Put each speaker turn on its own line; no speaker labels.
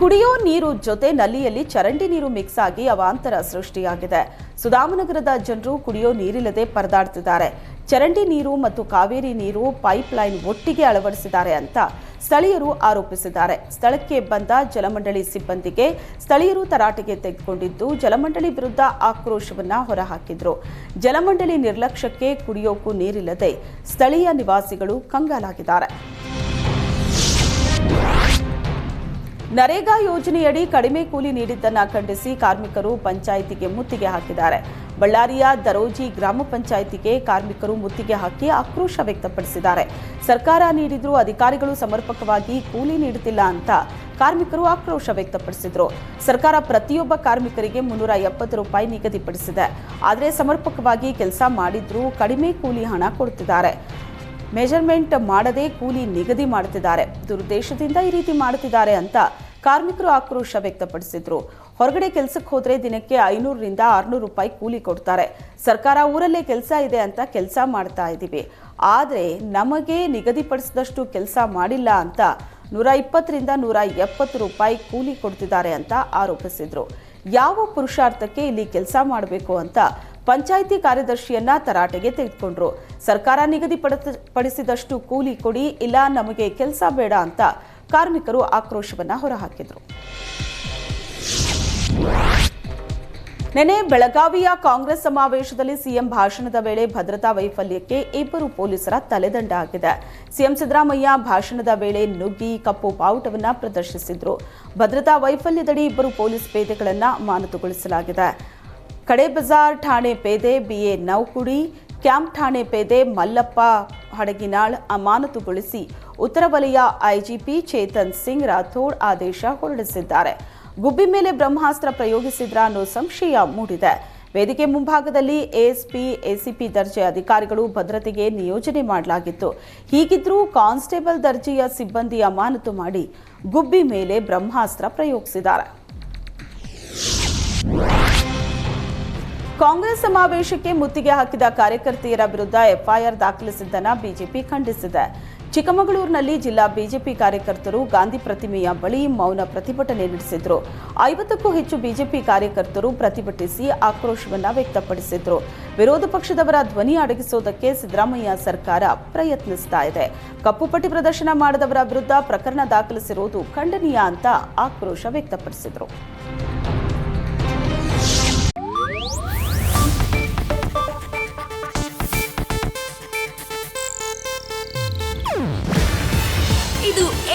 ಕುಡಿಯೋ ನೀರು ಜೊತೆ ನಲ್ಲಿಯಲ್ಲಿ ಚರಂಡಿ ನೀರು ಮಿಕ್ಸ್ ಆಗಿ ಅವಾಂತರ ಸೃಷ್ಟಿಯಾಗಿದೆ. ಸುಧಾಮನಗರದ ಜನರು ಕುಡಿಯೋ ನೀರಿಲ್ಲದೆ ಪರದಾಡ್ತಿದ್ದಾರೆ. ಚರಂಡಿ ನೀರು ಮತ್ತು ಕಾವೇರಿ ನೀರು ಪೈಪ್ ಲೈನ್ ಒಟ್ಟಿಗೆ ಅಳವಡಿಸಿದ್ದಾರೆ ಅಂತ ಸ್ಥಳೀಯರು ಆರೋಪಿಸಿದ್ದಾರೆ. ಸ್ಥಳಕ್ಕೆ ಬಂದ ಜಲಮಂಡಳಿ ಸಿಬ್ಬಂದಿಗೆ ಸ್ಥಳೀಯರು ತರಾಟೆಗೆ ತೆಗೆದುಕೊಂಡಿದ್ದು, ಜಲಮಂಡಳಿ ವಿರುದ್ಧ ಆಕ್ರೋಶವನ್ನ ಹೊರಹಾಕಿದ್ರು. ಜಲಮಂಡಳಿ ನಿರ್ಲಕ್ಷ್ಯಕ್ಕೆ ಕುಡಿಯೋಕ್ಕೂ ನೀರಿಲ್ಲದೆ ಸ್ಥಳೀಯ ನಿವಾಸಿಗಳು ಕಂಗಾಲಾಗಿದ್ದಾರೆ. ನರೇಗಾ ಯೋಜನೆಯಡಿ ಕಡಿಮೆ ಕೂಲಿ ನೀಡಿದ್ದನ್ನ ಖಂಡಿಸಿ ಕಾರ್ಮಿಕರು ಪಂಚಾಯಿತಿಗೆ ಮುತ್ತಿಗೆ ಹಾಕಿದ್ದಾರೆ. ಬಳ್ಳಾರಿಯ ದರೋಜಿ ಗ್ರಾಮ ಪಂಚಾಯಿತಿಗೆ ಕಾರ್ಮಿಕರು ಮುತ್ತಿಗೆ ಹಾಕಿ ಆಕ್ರೋಶ ವ್ಯಕ್ತಪಡಿಸಿದ್ದಾರೆ. ಸರ್ಕಾರ ನೀಡಿದ್ರೂ ಅಧಿಕಾರಿಗಳು ಸಮರ್ಪಕವಾಗಿ ಕೂಲಿ ನೀಡುತ್ತಿಲ್ಲ ಅಂತ ಕಾರ್ಮಿಕರು ಆಕ್ರೋಶ ವ್ಯಕ್ತಪಡಿಸಿದ್ರು. ಸರ್ಕಾರ ಪ್ರತಿಯೊಬ್ಬ ಕಾರ್ಮಿಕರಿಗೆ ಮುನ್ನೂರ ಎಪ್ಪತ್ತು ರೂಪಾಯಿ ನಿಗದಿಪಡಿಸಿದೆ ಆದರೆ ಸಮರ್ಪಕವಾಗಿ ಕೆಲಸ ಮಾಡಿದ್ರೂ ಕಡಿಮೆ ಕೂಲಿ ಹಣ ಕೊಡುತ್ತಿದ್ದಾರೆ. ಮೆಜರ್ಮೆಂಟ್ ಮಾಡದೆ ಕೂಲಿ ನಿಗದಿ ಮಾಡುತ್ತಿದ್ದಾರೆ. ದುರುದ್ದೇಶದಿಂದ ಈ ರೀತಿ ಮಾಡುತ್ತಿದ್ದಾರೆ ಅಂತ ಕಾರ್ಮಿಕರು ಆಕ್ರೋಶ ವ್ಯಕ್ತಪಡಿಸಿದ್ರು. ಹೊರಗಡೆ ಕೆಲಸಕ್ಕೆ ಹೋದರೆ ದಿನಕ್ಕೆ ಐನೂರರಿಂದ ಆರ್ನೂರು ರೂಪಾಯಿ ಕೂಲಿ ಕೊಡ್ತಾರೆ. ಸರ್ಕಾರ ಊರಲ್ಲೇ ಕೆಲಸ ಇದೆ ಅಂತ ಕೆಲಸ ಮಾಡ್ತಾ ಇದ್ದೀವಿ. ಆದರೆ ನಮಗೆ ನಿಗದಿಪಡಿಸಿದಷ್ಟು ಕೆಲಸ ಮಾಡಿಲ್ಲ ಅಂತ ನೂರ ಇಪ್ಪತ್ತರಿಂದ ನೂರ ಎಪ್ಪತ್ತು ರೂಪಾಯಿ ಕೂಲಿ ಕೊಡ್ತಿದ್ದಾರೆ ಅಂತ ಆರೋಪಿಸಿದ್ರು. ಯಾವ ಪುರುಷಾರ್ಥಕ್ಕೆ ಇಲ್ಲಿ ಕೆಲಸ ಮಾಡಬೇಕು ಅಂತ ಪಂಚಾಯಿತಿ ಕಾರ್ಯದರ್ಶಿಯನ್ನ ತರಾಟೆಗೆ ತೆಗೆದುಕೊಂಡ್ರು. ಸರ್ಕಾರ ನಿಗದಿಪಡಿಸಿದಷ್ಟು ಪಡಿಸಿದಷ್ಟು ಕೂಲಿ ಕೊಡಿ, ಇಲ್ಲ ನಮಗೆ ಕೆಲಸ ಬೇಡ ಅಂತ ಕಾರ್ಮಿಕರು ಆಕ್ರೋಶವನ್ನು ಹೊರಹಾಕಿದರು. ನಿನ್ನೆ ಬೆಳಗಾವಿಯ ಕಾಂಗ್ರೆಸ್ ಸಮಾವೇಶದಲ್ಲಿ ಸಿಎಂ ಭಾಷಣದ ವೇಳೆ ಭದ್ರತಾ ವೈಫಲ್ಯಕ್ಕೆ ಇಬ್ಬರು ಪೊಲೀಸರ ತಲೆದಂಡ ಆಗಿದೆ. ಸಿಎಂ ಸಿದ್ದರಾಮಯ್ಯ ಭಾಷಣದ ವೇಳೆ ನುಗ್ಗಿ, ಕಪ್ಪು ಬಾವುಟವನ್ನು ಪ್ರದರ್ಶಿಸಿದ್ರು. ಭದ್ರತಾ ವೈಫಲ್ಯದಡಿ ಇಬ್ಬರು ಪೊಲೀಸ್ ಪೇದೆಗಳನ್ನು ಅಮಾನತುಗೊಳಿಸಲಾಗಿದೆ ಕಡೆ ಬಜಾರ್ ಠಾಣೆ ಪೇದೆ ಬಿಎ ನೌಕುಡಿ ಕ್ಯಾಂಪ್ ಠಾಣೆ ಪೇದೆ ಮಲ್ಲಪ್ಪ ಹಡಗಿನಾಳ್ ಅಮಾನತುಗೊಳಿಸಿ ಉತ್ತರ ವಲಯ ಐಜಿಪಿ ಚೇತನ್ ಸಿಂಗ್ ರಾಥೋಡ್ ಆದೇಶ ಹೊರಡಿಸಿದ್ದಾರೆ. ಗುಬ್ಬಿ ಮೇಲೆ ಬ್ರಹ್ಮಾಸ್ತ್ರ ಪ್ರಯೋಗಿಸಿದ್ರ ಅನ್ನೋ ಸಂಶಯ ಮೂಡಿದೆ. ವೇದಿಕೆ ಮುಂಭಾಗದಲ್ಲಿ ಎಎಸ್ಪಿ ಎಸಿಪಿ ದರ್ಜೆ ಅಧಿಕಾರಿಗಳು ಭದ್ರತೆಗೆ ನಿಯೋಜನೆ ಮಾಡಲಾಗಿತ್ತು. ಹೀಗಿದ್ರೂ ಕಾನ್ಸ್ಟೇಬಲ್ ದರ್ಜೆಯ ಸಿಬ್ಬಂದಿ ಅಮಾನತು ಮಾಡಿ ಗುಬ್ಬಿ ಮೇಲೆ ಬ್ರಹ್ಮಾಸ್ತ್ರ ಪ್ರಯೋಗಿಸಿದ್ದಾರೆ. ಕಾಂಗ್ರೆಸ್ ಸಮಾವೇಶಕ್ಕೆ ಮುತ್ತಿಗೆ ಹಾಕಿದ ಕಾರ್ಯಕರ್ತೆಯರ ವಿರುದ್ಧ ಎಫ್ಐಆರ್ ದಾಖಲಿಸಿದ್ದನ್ನು ಬಿಜೆಪಿ ಖಂಡಿಸಿದೆ. ಚಿಕ್ಕಮಗಳೂರಿನಲ್ಲಿ ಜಿಲ್ಲಾ ಬಿಜೆಪಿ ಕಾರ್ಯಕರ್ತರು ಗಾಂಧಿ ಪ್ರತಿಮೆಯ ಬಳಿ ಮೌನ ಪ್ರತಿಭಟನೆ ನಡೆಸಿದ್ರು. ಐವತ್ತಕ್ಕೂ ಹೆಚ್ಚು ಬಿಜೆಪಿ ಕಾರ್ಯಕರ್ತರು ಪ್ರತಿಭಟಿಸಿ ಆಕ್ರೋಶವನ್ನು ವ್ಯಕ್ತಪಡಿಸಿದ್ರು. ವಿರೋಧ ಪಕ್ಷದವರ ಧ್ವನಿ ಅಡಗಿಸೋದಕ್ಕೆ ಸಿದ್ದರಾಮಯ್ಯ ಸರ್ಕಾರ ಪ್ರಯತ್ನಿಸ್ತಾ ಇದೆ. ಕಪ್ಪುಪಟ್ಟಿ ಪ್ರದರ್ಶನ ಮಾಡದವರ ವಿರುದ್ಧ ಪ್ರಕರಣ ದಾಖಲಿಸಿರುವುದು ಖಂಡನೀಯ ಅಂತ ಆಕ್ರೋಶ ವ್ಯಕ್ತಪಡಿಸಿದ್ರು.